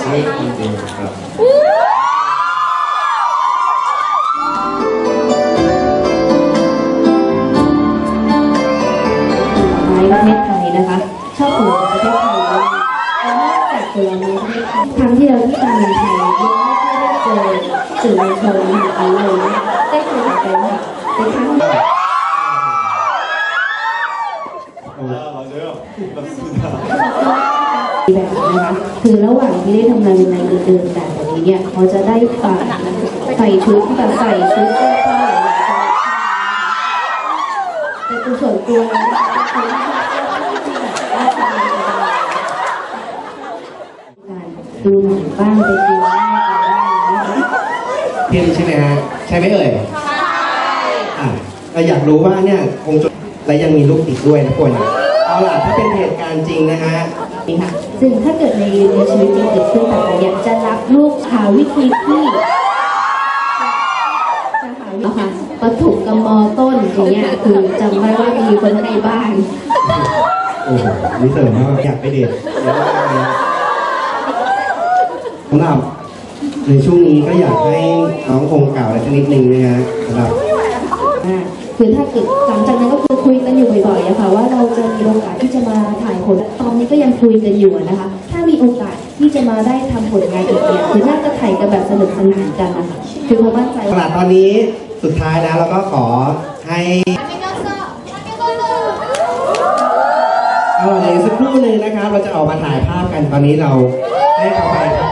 ครับชื่อจริงๆครับ ไม้ประเทศไทยนะคะ ชอบปลูกในประเทศไทยมากและนอกจากผลไม้ประเทศไทยครั้งที่เราที่มาเมืองไทยยังไม่ค่อยได้เจอสื่อมวลชนนะคะเลยได้คุยกับแฟนคลับในครั้งนี้ 아, 맞아요. 맞습니다. แบบนะคะคือระหว่างที่ได้ทำงานในเดินๆแบบนี้เนี่ยเขาจะได้ใส่ใส่ชุดที่แบบใส่ชุดเสื้อผ้าหลายๆแต่ตัวส่วนตัวแล้วนะคะเขาไม่ชอบเสื้อผ้าที่แบบว่าสบายๆการดูหนังบ้างไปดูหน้ากันบ้างนะคะเพียนใช่ไหมฮะใช่ไหมเอ่ยใช่อะเราอยากรู้ว่าเนี่ยคงจะและยังมีลูกติดด้วยนะคนเอาล่ะถ้าเป็นเหตุการณ์จริงนะฮะ นี่ค่ะซึ่งถ้าเกิดในในชีวิตจริงเกิดขึ้นแบบนี้เนี่ยจะรับลูกหาวิธีที่จะหาวิธีค่ะประถมกับมอต้นอย่างเงี้ยคือจำได้ว่ามีคนในบ้านโอ้โหนี่เสริมว่าอยากไปเดทเยอะมากเลยสำหรับในช่วงนี้ก็อยากให้น้องคงกล่าวอะไรสักนิดนึงนะฮะสำหรับอ่าคือถ้าเกิดหลังจากนั้นก็คือคุยกัน อยู่บ่อยๆอะค่ะว่าเราจะมีโอกาสที่จะมาถ่ายผลตอนนี้ก็ยังคุยกันอยู่นะคะ ถ้ามีโอกาสที่จะมาได้ทำผลงานอีกเนี่ยคือน่าจะถ่ายกันแบบสนุกสนานกันนะคะคือเขามั่นใจตว่าลาดตอนนี้สุดท้ายแล้วเราก็ขอให้เอาเดี๋ยวสักครู่หนึงนะครับ เราจะออกมาถ่ายภาพกันตอนนี้เราให้เขาไปท